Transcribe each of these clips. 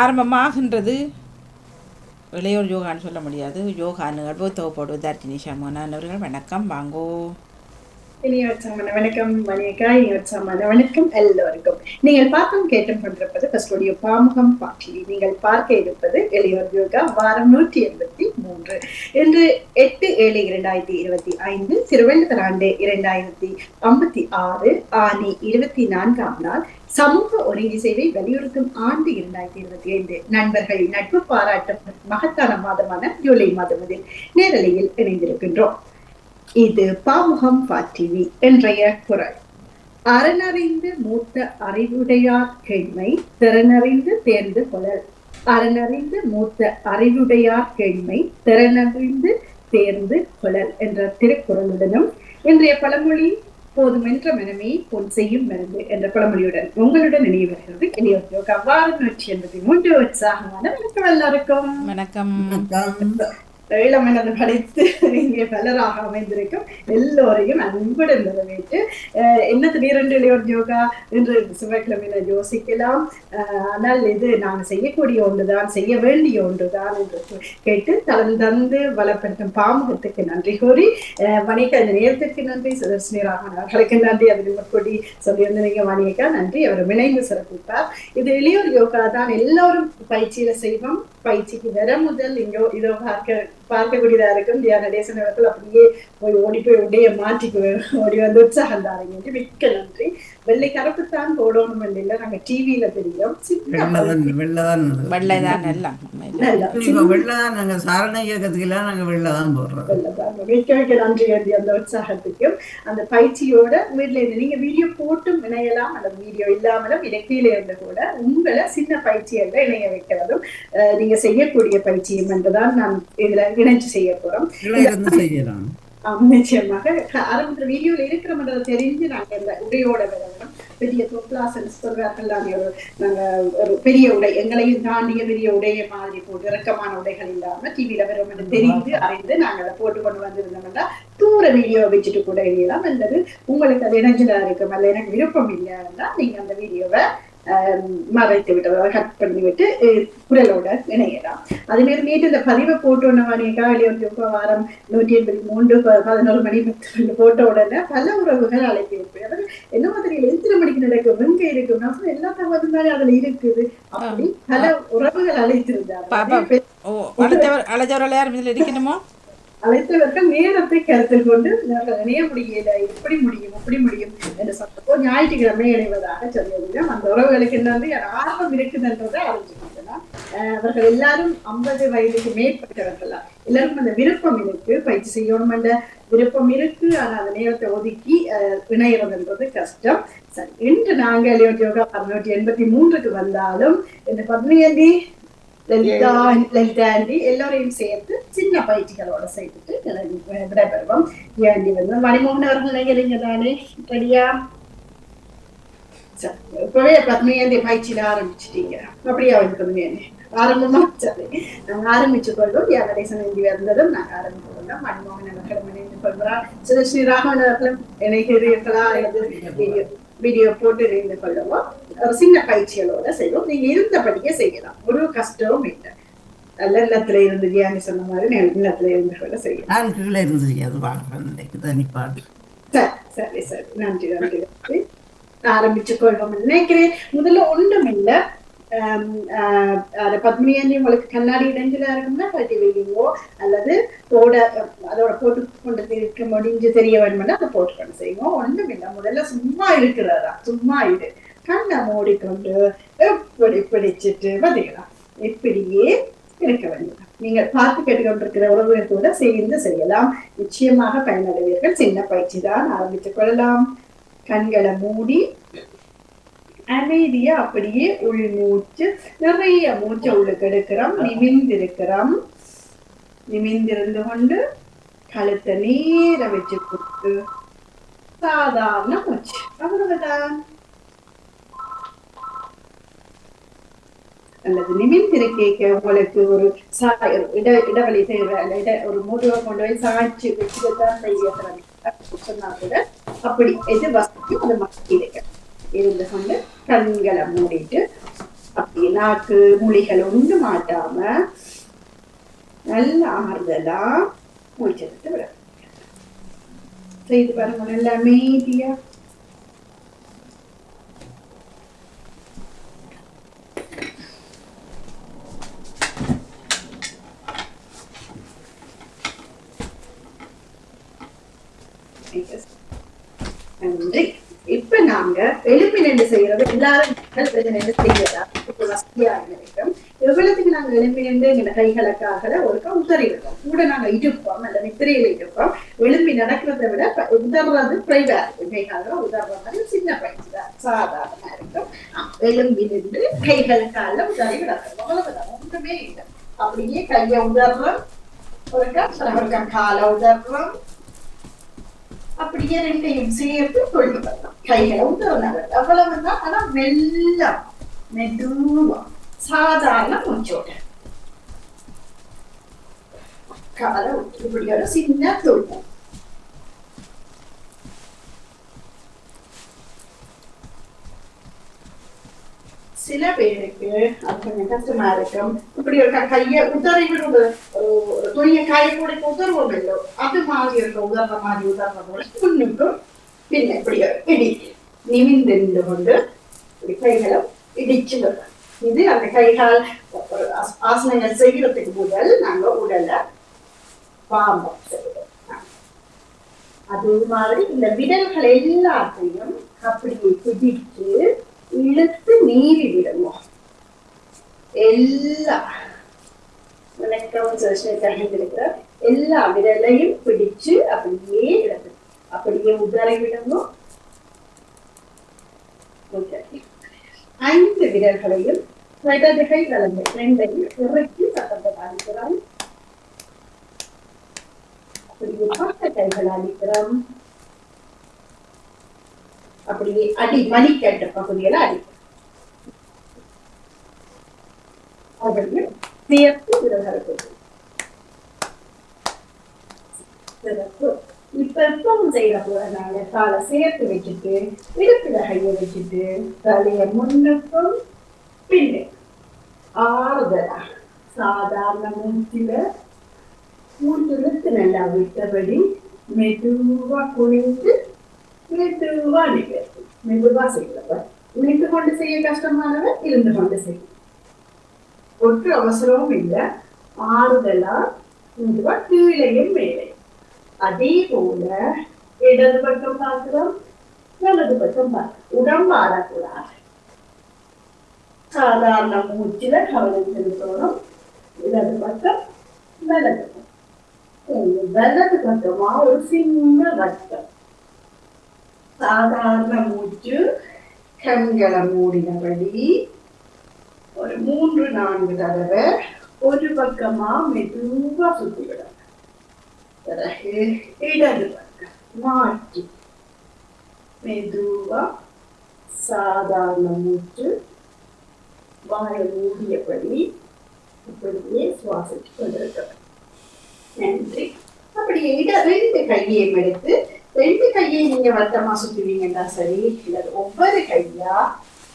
ஆரம்பமாகின்றது. இளையோர் யோகான்னு சொல்ல முடியாது. யோகா நிகழ்வு தொகுப்போடு தர்ஜினி சமோனான் அவர்கள் வணக்கம். வாங்கோ. வணக்கம். மணியக்கா இனியவற்றாமான வணக்கம் எல்லோருக்கும். நீங்கள் பார்த்தும் கேட்டும் கொண்டிருப்பது கஸ்டோடியோ பாமுகம் பாட்டிலி நீங்கள் பார்க்க இருப்பது எளியோர் யோகா வாரம் நூற்றி எண்பத்தி மூன்று. இன்று எட்டு ஏழு இரண்டாயிரத்தி இருபத்தி ஐந்து திருவள்ளுவர் ஆண்டு இரண்டாயிரத்தி ஐம்பத்தி ஆறு ஆணி இருபத்தி நான்காம் நாள் சமூக ஒருங்கி சேவை வலியுறுத்தும் ஆண்டு இரண்டாயிரத்தி இருபத்தி ஐந்து. நண்பர்கள் நட்பு பாராட்டும் மகத்தான மாதமான ஜூலை மாதம் இதில் நேரலையில் இணைந்திருக்கின்றோம். இது பாமுகம் பாட்டிவி என்றைய குரல். அறனறிந்து மூத்த அறிவுடையார் கேண்மை திறனறிந்து தேர்ந்து கொள்ளல் அறனறிந்து மூத்த அறிவுடையார் கேண்மை திறனறிந்து தேர்ந்து கொள்ளல் என்ற திருக்குறளுடனும் இன்றைய பழமொழி போதுமென்ற மனமே பொன் செய்யும் மருந்து என்ற பழமொழியுடன் உங்களுடன் நினைவு வருகிறது இளையோர் அவ்வாறு நூற்றி எண்பத்தி மூன்று உற்சாகமான வணக்கம். எல்லாருக்கும் வணக்கம். இளமனது படைத்து இங்கே பலராக அமைந்திருக்கும் எல்லோரையும் அன்புடன் வரவேற்று அஹ் என்ன திடீரென்று இளையோர் யோகா என்று செவ்வாய்க்கிழமையில யோசிக்கலாம். ஆனால் இது நான் செய்யக்கூடிய ஒன்றுதான் செய்ய வேண்டிய ஒன்றுதான் என்று கேட்டு தளம் தந்து வளப்படுத்தும் பாமுகத்துக்கு நன்றி கூறி அஹ் வணிக நேரத்திற்கு நன்றி. சுதர்ஷினி ராமன் அவர்களுக்கு நன்றி. அது கொடி சொல்லியிருந்தீங்க வணிகா நன்றி. அவர் இணைந்து சிறப்பித்தார் இது இளையோர் யோகா தான். எல்லோரும் பயிற்சியில செய்வோம். பயிற்சிக்கு வர முதல் இங்கோ இதோ பார்க்க பார்க்கக்கூடியதா இருக்கும். தியான நடேசன் அவர்கள் அப்படியே போய் ஓடி போய் உடைய மாற்றி ஓடி வந்து உற்சாகம் தாருங்க என்று மிக்க நன்றி. வெள்ளை கருப்பு தான் போடணும் இல்லை. நாங்க டிவியில தெரியும். சின்ன வெள்ளதான் எல்லாம். வெள்ளதான். நாங்க சாரண இயக்கத்துக்கெல்லாம் நாங்க வெள்ளதான் போடுறோம். வெள்ளதான். மிக்க மிக்க நன்றி வேண்டி அந்த உற்சாகத்துக்கும் அந்த பயிற்சியோட வீட்டுல இருந்து நீங்க வீடியோ போட்டும் இணையலாம். அந்த வீடியோ இல்லாமலும் இலக்கியில இருந்து கூட உங்களை சின்ன பயிற்சியல்ல இணைய வைக்கிறதும் அஹ், நீங்க செய்யக்கூடிய பயிற்சியும் என்றுதான் நான் இதுல இணைச்சு செய்ய போறோம். இருந்து செய்யலாம். நிச்சயமாக. ஆரம்பத்துல வீடியோல இருக்கிறோம்ன்றதை தெரிஞ்சு நாங்க இந்த உடையோட வரணும் பெரிய தொப்லாசன் சொல்றார்கள் நாங்க ஒரு நாங்க ஒரு பெரிய உடை எங்களையும் தாண்டிய பெரிய உடைய மாதிரி போட்டு இறக்கமான உடைகள் இல்லாம டிவியில வரும் தெரிந்து அறிந்து நாங்க அதை போட்டு கொண்டு வந்திருந்தோம்னா தூர வீடியோ வச்சுட்டு கூட இணையலாம் அல்லது உங்களுக்கு அது இணைஞ்சலா இருக்கும் அல்ல எனக்கு விருப்பம் இல்லைன்னா நீங்க அந்த வீடியோவை மறைத்து விட்டு அதாவது கட் பண்ணி விட்டு குரலோட இணையலாம். அதே மாதிரி நேற்று இந்த பதிவை போட்டு ஒன்று வெளியே வாரம் நூற்றி எண்பத்தி மூன்று பதினோரு மணி பத்து ரெண்டு போட்ட உடனே பல உறவுகள் அழைப்பு வைப்பேன் அவர் என்ன மாதிரி எத்தனை மணிக்கு நடக்கும் எங்க இருக்கும் சொன்னேன், எல்லா தகவலும் தானே அதுல இருக்குது. அப்படி பல உறவுகள் யாரும் இதில் இருக்கணுமோ? அழைத்தவர்கள் நேரத்தை கருத்தில் கொண்டு நாங்கள் இணைய முடியல இப்படி முடியும் எப்படி முடியும் என்று சொன்னப்போ ஞாயிற்றுக்கிழமை இணைவதாக சொல்லியிருந்தோம் அந்த உறவுகளுக்கு என்னது ஆர்வம் இருக்குதுன்றதை அறிஞ்சுக்கிட்டோம் அவர்கள் எல்லாரும் ஐம்பது வயதுக்கு மேற்பட்டவர்களா. எல்லாருக்கும் அந்த விருப்பம் இருக்கு. பயிற்சி செய்யணும் என்ற விருப்பம் இருக்கு. ஆனா அந்த நேரத்தை ஒதுக்கி அஹ், இணையறதுன்றது கஷ்டம். சரி இன்று நாங்கள் யோகா அறுநூற்றி எண்பத்தி மூன்றுக்கு வந்தாலும் இந்த பதினேழு லலிதா லலிதா ஆண்டி எல்லாரையும் சேர்த்து சின்ன பயிற்சிகளோட சேர்த்துட்டு விடை- விடைபெறுவோம் ஏண்டி வந்து மணிமோகன் அவர்கள் நினைக்கிறீங்க தானே ரெடியா இப்பவே பத்மியாண்டி பயிற்சியில ஆரம்பிச்சிட்டீங்க அப்படியா வந்து பத்மியாண்டி ஆரம்பமா சரி நாங்க ஆரம்பிச்சு கொள்வோம் யாகடேசன் இந்தி வந்ததும் நாங்க ஆரம்பித்து கொண்டோம் மன்மோகன் அவர்களும் இணைந்து கொள்கிறார் சுதர்ஷினி ராமன் அவர்களும் இணைகிறீர்களா அல்லது வீடியோ வீடியோ போட்டு இணைந்து கொள்ளவும் சின்ன பயிற்சிகளோட செய்வோம். நீங்க இருந்தபடியே செய்யலாம். ஒரு கஷ்டமும் இல்லை. நல்ல இல்லத்துல இருந்து சொன்ன மாதிரி இல்லத்துல இருந்து கூட செய்யலாம். நான் கீழே இருந்து செய்யாது வாழ்றேன் தனிப்பாடு. சரி சரி சரி. நன்றி நன்றி ஆரம்பிச்சு கொள்வோம். நினைக்கிறேன் முதல்ல ஒன்றும் இல்லை. பத்மினியாண்டி உங்களுக்கு கண்ணாடி இடைஞ்சலா இருக்கும்னா கட்டி வையுங்கோ அல்லது போட அதோட போட்டு கொண்டு இருக்க முடிஞ்சு தெரிய வேணும்னா அதை போட்டு கொண்டு செய்யுங்க ஒண்ணும் இல்லை. முதல்ல சும்மா இருக்கிறதா? சும்மா இரு. கண்ணை மூடிக்கொண்டு எப்படி பிடிச்சிட்டு பார்த்தீங்களா இப்படியே இருக்க வேண்டியது நீங்கள் பார்த்து கேட்டுக்கொண்டிருக்கிற உறவுகள் கூட சேர்ந்து செய்யலாம். நிச்சயமாக பயனடைவீர்கள். சின்ன பயிற்சி தான் ஆரம்பித்துக் கொள்ளலாம். கண்களை மூடி அமைதியா அப்படியே உள் மூச்சு நிறைய மூச்சை உள்ளுக்கு எடுக்கிறோம். நிமிந்திருக்கிறோம் நிமிந்திருந்து கொண்டு கழுத்தை நேர வச்சு கொடுத்து சாதாரண மூச்சு. அவ்வளவுதான். அல்லது நிமிர்ந்திருக்க உங்களுக்கு ஒரு இட இடைவெளி தேவை அல்ல இட ஒரு முதுவை கொண்டு போய் சாய்ச்சி வச்சுதான் செய்யறது சொன்னா கூட அப்படி எது வசதியும் அது மக்கள் இருக்க. இருந்து கொண்டு கண்களை மூடிட்டு அப்படி நாக்கு மொழிகள் ஒண்ணு மாட்டாம நல்ல ஆறுதலா மூச்செடுத்து விட செய்து பாருங்க நல்ல அமைதியா நன்றி இப்ப நாங்க எலும்பி நின்று செய்யறது எல்லாரும் பிரச்சனை செய்யறதா இப்போ வசதியா இருக்கும். எவ்வளவுக்கு நாங்க எலும்பி நின்று எங்க கைகளுக்காக ஒருக்கா உதறி கூட நாங்க இருப்போம் அல்ல நித்திரையில இருப்போம் எலும்பி நடக்கிறத விட உதறது பிரைவா இருக்கும் கைகால உதற மாதிரி சின்ன பயிற்சி தான். சாதாரணமா இருக்கும். எலும்பி நின்று கைகளுக்கால உதறி விடணும் அவ்வளவுதான். ஒன்றுமே இல்லை. அப்படியே கையை உதறோம் ஒருக்கா ஒருக்கா காலை உதறோம் அப்படியே ரெண்டையும் சேர்த்து கொண்டு வரலாம் கைகளை உதவினாங்க அவ்வளவுதான் ஆனா மெல்லம் மெதுவா சாதாரண மூச்சோட காலை விட்டு இப்படி ஒரு சின்ன துள்ளும் சில பேருக்கு அது கொஞ்சம் கஷ்டமா இருக்கும். இப்படி ஒரு கைய உதறி விடுவது ஒரு துணிய காய கூட உதர்வோம் இல்லோ அது மாதிரி இருக்க உதர்ற மாதிரி உதர்ற போல புண்ணுக்கும் பின்ன இப்படி இடி நிமிந்து நின்று கொண்டு இப்படி கைகளும் இடிச்சு விடுறோம் இது அந்த கைகால் ஆசனங்கள் செய்யறதுக்கு முதல் நாங்க உடலை பாம்பம் செய்வோம். அது மாதிரி இந்த விரல்கள் எல்லாத்தையும் அப்படியே பிடிச்சு இழுத்து நீவி விடுவோம் எல்லா வணக்கம் இருக்கிற எல்லா விரலையும் பிடிச்சு அப்படியே இழந்து அப்படியே உதறி விடணும் ஐந்து விரல்களையும் இடது கை வலது ரெண்டையும் இறக்கி சத்தத்தை காணிக்கிறோம் அப்படியே பக்க கைகள் அடிக்கிறோம் அப்படியே அடி மணிக்கட்டு பகுதியில அடி. அப்படியே சேர்த்து விரல்களுக்கு. சிறப்பு இப்ப எப்பவும் செய்யற போல நாங்க காலை சேர்த்து வச்சுட்டு இடுப்புல கைய வச்சுட்டு தலைய முன்னுக்கும் பின்னு. ஆறுதலா. சாதாரண மூச்சில மூச்சு நல்லா விட்டபடி மெதுவா குனிந்து மெதுவா நிற்கிறது மெதுவா செய்யறவர் நின்று கொண்டு செய்ய கஷ்டமானவர் இருந்து கொண்டு செய்யும் ஒற்று அவசரமும் இல்லை. ஆறுதலா மெதுவா கீழையும் மேலே. அதே போல இடது பக்கம் பார்க்கிறோம் வலது பக்கம் பார்க்கிறோம். உடம்பு ஆடக்கூடாது சாதாரண மூச்சில கவனம் செலுத்தணும். இடது பக்கம் வலது பக்கம். வலது பக்கமா ஒரு சின்ன வட்டம். சாதாரண மூச்சு கண்களை மூடினபடி ஒரு மூன்று நான்கு தடவை ஒரு பக்கமா மெதுவா சுத்தி விடணும். பிறகு இடது பக்கம் மாற்றி. மெதுவா சாதாரண மூச்சு வாழ மூடியபடி இப்படியே சுவாசிச்சு கொண்டிருக்கிறோம் நன்றி. அப்படியே இட ரெண்டு கையையும் எடுத்து ரெண்டு கையை நீங்க வட்டமா சுத்துவீங்கன்னா சரி இல்ல ஒவ்வொரு கையா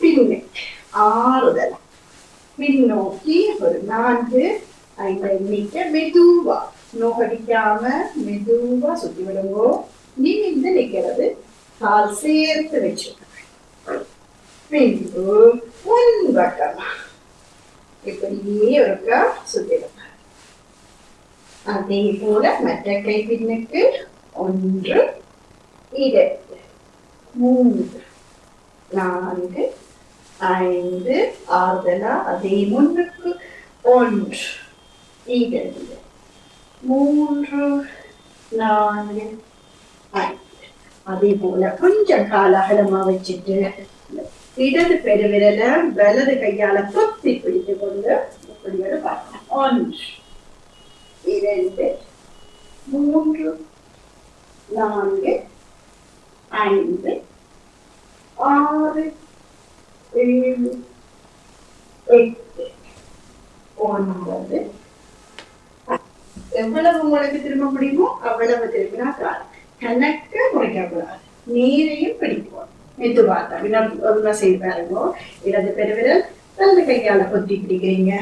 பின்னே ஆறுதல். பின்னோக்கி ஒரு நான்கு ஐந்து எண்ணிக்கை மெதுவா. நோகடிக்காம மெதுவா சுத்தி விடுங்கோ நிமிந்து நிக்கிறது கால் சேர்த்து வச்சு பின்பு முன்பக்கமா இப்படியே ஒருக்கா சுத்திடும் அதே போல மற்ற கை பின்னுக்கு ஒன்று இரண்டு மூன்று. நான்கு. ஐந்து. ஆறுதலா? அதே முன்னுக்கு. ஒன்று. இரண்டு மூன்று. நான்கு. ஐந்து. அதே போல கொஞ்சம் கால அகலமா வச்சுட்டு இடது பெருவிரல வலது கையால தொத்தி பிடித்து கொண்டு இப்படி ஒரு பார்க்கலாம். ஒன்று. இரண்டு. மூன்று. நான்கு. ஐந்து ஆறு ஏழு எட்டு ஒன்பது எவ்வளவு உங்களுக்கு திரும்ப முடியுமோ அவ்வளவு திரும்பினா கால் கணக்க குறைக்கக்கூடாது நீரையும் பிடிப்போம் மெதுவாக வினா செய்து பாருங்க இடது பெருவிரல் நல்ல கையால கொத்தி பிடிக்கிறீங்க